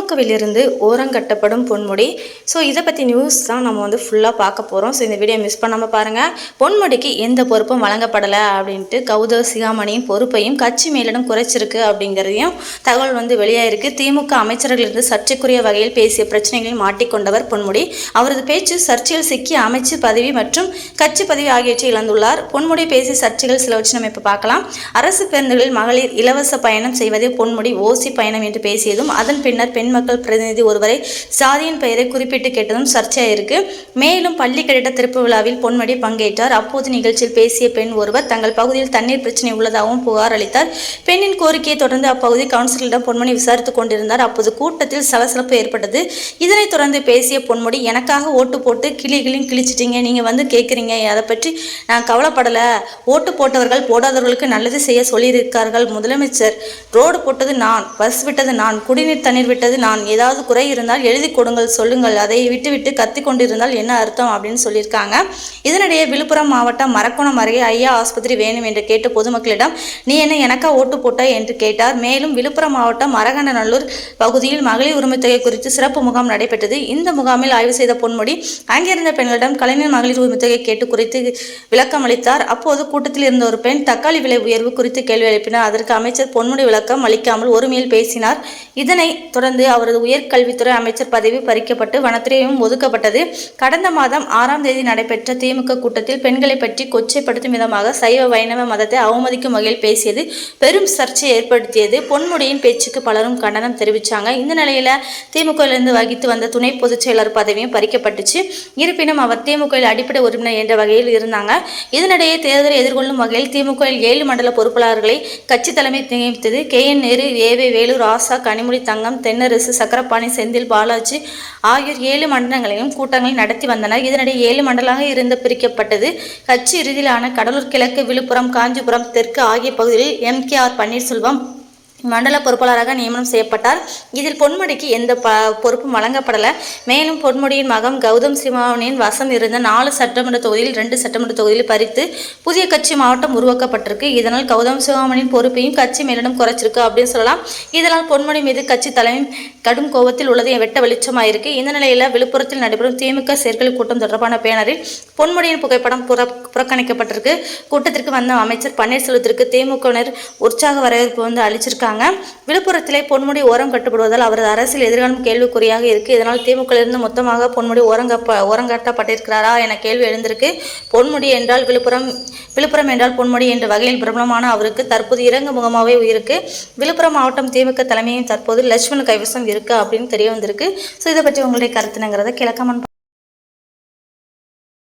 திமுகவிலிருந்து ஓரங்கட்டப்படும் Ponmudi. So இதை பற்றி news தான் நம்ம வந்து ஃபுல்லாக பார்க்க போகிறோம் ஸோ இந்த வீடியோ மிஸ் பண்ணாமல் பாருங்கள் பொன்முடிக்கு எந்த பொறுப்பும் வழங்கப்படலை அப்படின்ட்டு கௌதவ் சிகாமணியின் பொறுப்பையும் கட்சி மேலிடம் குறைச்சிருக்கு அப்படிங்கிறதையும் தகவல் வந்து வெளியாயிருக்கு. திமுக அமைச்சர்களிருந்து சர்ச்சைக்குரிய வகையில் பேசிய பிரச்சனைகளில் மாட்டிக்கொண்டவர் பொன்முடி. அவரது பேச்சு சர்ச்சையில் சிக்கி அமைச்சு பதவி மற்றும் கட்சி பதவி ஆகியவற்றை இழந்துள்ளார். பொன்முடி பேசிய சர்ச்சைகள் சிலவற்றை நம்ம இப்போ பார்க்கலாம். அரசு பேருந்துகளில் மகளிர் இலவச பயணம் செய்வதே பொன்முடி ஓசி பயணம் என்று பேசியதும் அதன் பின்னர் பெண் மக்கள் பிரதிநிதி ஒருவரை சாதியின் பெயரை குறிப்பிட்டு கேட்டதும் சர்ச்சையாயிருக்கு. மேலும் பள்ளி கட்டிட திறப்பு விழாவில் பொன்மடி பங்கேற்றார். அப்போது நிகழ்ச்சியில் பேசிய பெண் ஒருவர் தங்கள் பகுதியில் தண்ணீர் பிரச்சனை உள்ளதாகவும் புகார் அளித்தார். பெண்ணின் கோரிக்கையை தொடர்ந்து அப்பகுதி கவுன்சிலரிடம் பொன்மணி விசாரித்துக் கொண்டிருந்தார். அப்போது கூட்டத்தில் சலசலப்பு ஏற்பட்டது. இதனைத் தொடர்ந்து பேசிய பொன்முடி எனக்காக ஓட்டு போட்டு கிளி கிளியும் கிழிச்சிட்டீங்க. நீங்கள் வந்து கேட்குறீங்க அதை பற்றி நான் கவலைப்படலை. ஓட்டு போட்டவர்கள் போடாதவர்களுக்கு நல்லது செய்ய சொல்லியிருக்கார்கள். முதலமைச்சர் ரோடு போட்டது நான் பஸ் விட்டது நான் குடிநீர் தண்ணீர் விட்டது நான் ஏதாவது குறை இருந்தால் எழுதி கொடுங்கள் சொல்லுங்கள். அதை விட்டுவிட்டு கத்தி கொண்டிருந்தால் என்ன அர்த்தம் அப்படின்னு சொல்லியிருக்காங்க. இதனிடையே விழுப்புரம் மாவட்டம் மரக்கோணம் அருகே ஐயா ஆஸ்பத்திரி வேணும் என்று கேட்டு பொதுமக்களிடம் நீ என்ன எனக்கா ஓட்டு போட்டாய்? என்று கேட்டார். மேலும் விழுப்புரம் மாவட்டம் மரகண்டநல்லூர் பகுதியில் மகளிர் உரிமைத் தொகை குறித்து சிறப்பு முகாம் நடைபெற்றது. இந்த முகாமில் ஆய்வு செய்த பொன்முடி அங்கிருந்த பெண்களிடம் கலைஞர் மகளிர் உரிமைத் தொகை கேட்டு குறித்து விளக்கம் அளித்தார். அப்போது கூட்டத்தில் இருந்த ஒரு பெண் தக்காளி விலை உயர்வு குறித்து கேள்வி எழுப்பினார். அதற்கு அமைச்சர் பொன்முடி விளக்கம் அளிக்காமல் ஒருமையில் பேசினார். இதனை தொடர்ந்து அவரது உயர்கல்வித்துறை அமைச்சர் பதவி பறிக்கப்பட்டு வனத்துறையும் ஒதுக்கப்பட்டது. கடந்த மாதம் ஆறாம் தேதி நடைபெற்ற திமுக கூட்டத்தில் பெண்களை பற்றி கொச்சைப்படுத்தும் விதமாக சைவ வைணவ மதத்தை அவமதிக்கும் வகையில் பேசியது பெரும் சர்ச்சையை ஏற்படுத்தியது. பொன்முடியின் பேச்சுக்கு பலரும் கண்டனம் தெரிவித்தாங்க இந்த நிலையில திமுகவிலிருந்து வகித்து வந்த துணை பொதுச் செயலர் பதவியும் பறிக்கப்பட்டுச்சு. இருப்பினும் அவர் திமுகவில் அடிப்படை உறுப்பினர் என்ற வகையில் இருந்தாங்க. இதனிடையே தேர்தலை எதிர்கொள்ளும் வகையில் திமுகவில் ஏழு மண்டல பொறுப்பாளர்களை கட்சி தலைமை நியமித்தது. கே என் நேரு வே வேலூர் ராசா கனிமொழி தங்கம் தென்னர் தென்னரசு சக்கரபாணி செந்தில் பாலாஜி ஆகியோர் ஏழு மண்டலங்களையும் கூட்டங்களை நடத்தி வந்தனர். இதனிடையே ஏழு மண்டலமாக இருந்து பிரிக்கப்பட்டது. கட்சி இறுதியிலான கடலூர் கிழக்கு விழுப்புரம் காஞ்சிபுரம் தெற்கு ஆகிய பகுதிகளில் எம் கே ஆர் பன்னீர்செல்வம் மண்டல பொறுப்பாளராக நியமனம் செய்யப்பட்டார். இதில் பொன்முடிக்கு எந்த ப பொறுப்பும் வழங்கப்படலை. மேலும் பொன்முடியின் மகன் கௌதம் சிமாவனின் வசம் இருந்த நாலு சட்டமன்ற தொகுதியில் ரெண்டு சட்டமன்ற தொகுதியில் பறித்து புதிய கட்சி மாவட்டம் உருவாக்கப்பட்டிருக்கு. இதனால் கௌதம் சிவாமணியின் பொறுப்பையும் கட்சி மேலிடம் குறைச்சிருக்கு அப்படின்னு சொல்லலாம். இதனால் பொன்முடி மீது கட்சி தலைமை கடும் கோபத்தில் உள்ளது வெட்ட வெளிச்சமாயிருக்கு. இந்த நிலையில் விழுப்புரத்தில் நடைபெறும் திமுக செயற்குழு கூட்டம் தொடர்பான பேனரில் பொன்முடியின் புகைப்படம் புற புறக்கணிக்கப்பட்டிருக்கு. கூட்டத்திற்கு வந்த அமைச்சர் பன்னீர்செல்வத்திற்கு திமுகவினர் உற்சாக வரவேற்பு வந்து அளிச்சிருக்காங்க. விழுப்புரத்திலே பொன்முடி ஓரம் கட்டுப்படுவதால் அவரது அரசியல் எதிர்காலம் கேள்விக்குறியாக இருக்கு. இதனால் திமுகவிலிருந்து மொத்தமாக பொன்முடி ஓரங்கப்ப ஓரங்கட்டப்பட்டிருக்கிறாரா என கேள்வி எழுந்திருக்கு. பொன்முடி என்றால் விழுப்புரம் விழுப்புரம் என்றால் பொன்முடி என்ற வகையில் பிரபலமான அவருக்கு தற்போது இறங்கு முகமாகவே இருக்கு. விழுப்புரம் மாவட்டம் திமுக தலைமையும் தற்போது லட்சுமண் கைவசம் இருக்கு அப்படின்னு தெரிய வந்திருக்கு. ஸோ இதை பற்றி உங்களுடைய கருத்துனங்கிறத கிழக்கமன்